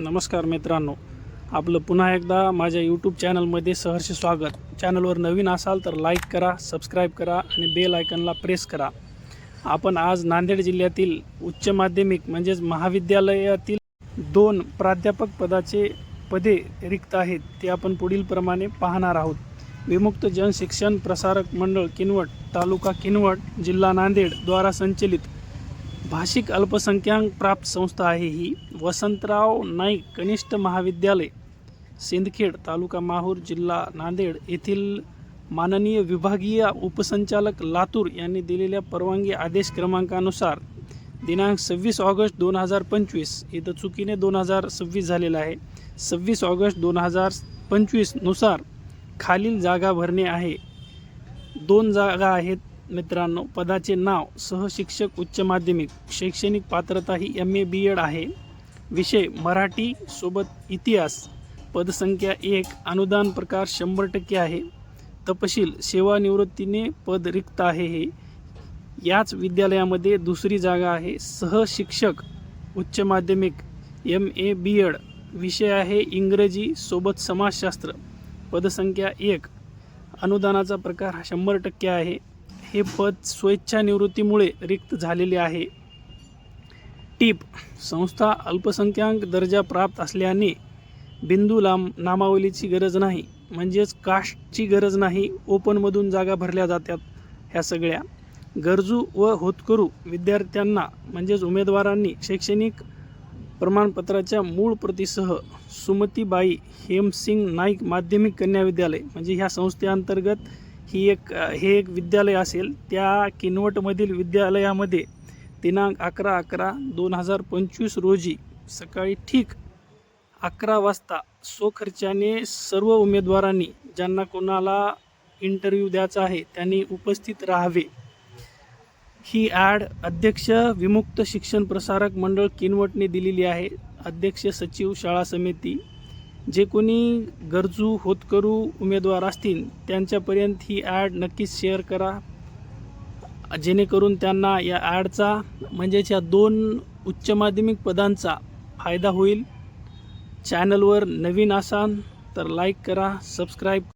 नमस्कार मित्रांनो. आपलं पुन्हा एकदा माझ्या यूट्यूब चॅनलमध्ये सहर्ष स्वागत. चॅनलवर नवीन असाल तर लाईक करा सबस्क्राईब करा आणि बेल आयकनला प्रेस करा. आपण आज नांदेड जिल्ह्यातील उच्च माध्यमिक म्हणजेच महाविद्यालयातील दोन प्राध्यापक पदाचे पदे रिक्त आहेत. ते आपण पुढील प्रमाणे पाहणार आहोत. विमुक्त जनशिक्षण प्रसारक मंडळ किनवट तालुका किनवट जिल्हा नांदेड द्वारा संचलित भाषिक अल्पसंख्याक प्राप्त संस्था आहे ही. वसंतराव नाईक कनिष्ठ महाविद्यालय सिंदखेड तालुका माहूर जिल्हा नांदेड येथील माननीय विभागीय उपसंचालक लातूर यांनी दिलेल्या परवानगी आदेश क्रमांकानुसार दिनांक सव्वीस ऑगस्ट दोन हजार पंचवीस इथं चुकीने दोन हजार सव्वीस झालेलं आहे. सव्वीस ऑगस्ट दोन हजार पंचवीसनुसार खालील जागा भरणे आहे. दोन जागा आहेत मित्रांनो पदाचे नाव सहशिक्षक उच्च माध्यमिक शैक्षणिक पात्रता ही एम ए बी एड आहे. विषय मराठी सोबत इतिहास पदसंख्या एक अनुदान प्रकार शंभर टक्के आहे. तपशील सेवानिवृत्तीने पद रिक्त आहे हे. याच विद्यालयामध्ये दुसरी जागा आहे. सहशिक्षक उच्च माध्यमिक एम ए बी एड विषय आहे इंग्रजी सोबत समाजशास्त्र पदसंख्या एक अनुदानाचा प्रकार हा शंभर टक्के आहे. हे पद स्वेच्छा निवृत्तीमुळे रिक्त झालेले आहे. टीप संस्था अल्पसंख्याक दर्जा प्राप्त असल्याने बिंदू लाम नामावलीची गरज नाही म्हणजेच कास्टची गरज नाही ओपनमधून जागा भरल्या जातात ह्या सगळ्या. गरजू व होतकरू विद्यार्थ्यांना म्हणजेच उमेदवारांनी शैक्षणिक प्रमाणपत्राच्या मूळ प्रतीसह सुमतीबाई हेमसिंग नाईक माध्यमिक कन्या विद्यालय म्हणजे ह्या संस्थेअंतर्गत ही एक हे एक विद्यालय असेल त्या किनवटमधील विद्यालयामध्ये दिनांक अकरा अकरा दोन हजार पंचवीस रोजी सकाळी ठीक अकरा वाजता स्वखर्चाने सर्व उमेदवारांनी ज्यांना कोणाला इंटरव्ह्यू द्यायचा आहे त्यांनी उपस्थित राहावे. ही ॲड अध्यक्ष विमुक्त शिक्षण प्रसारक मंडळ किनवटने दिलेली आहे. अध्यक्ष सचिव शाळा समिती जे कोणी गरजू होतकरू उमेदवार असतील त्यांच्यापर्यंत ही ॲड नक्कीच शेअर करा. जेणेकरून त्यांना या ॲडचा म्हणजेच या दोन उच्च माध्यमिक पदांचा फायदा होईल. चॅनलवर नवीन असाल तर लाईक करा सबस्क्राईब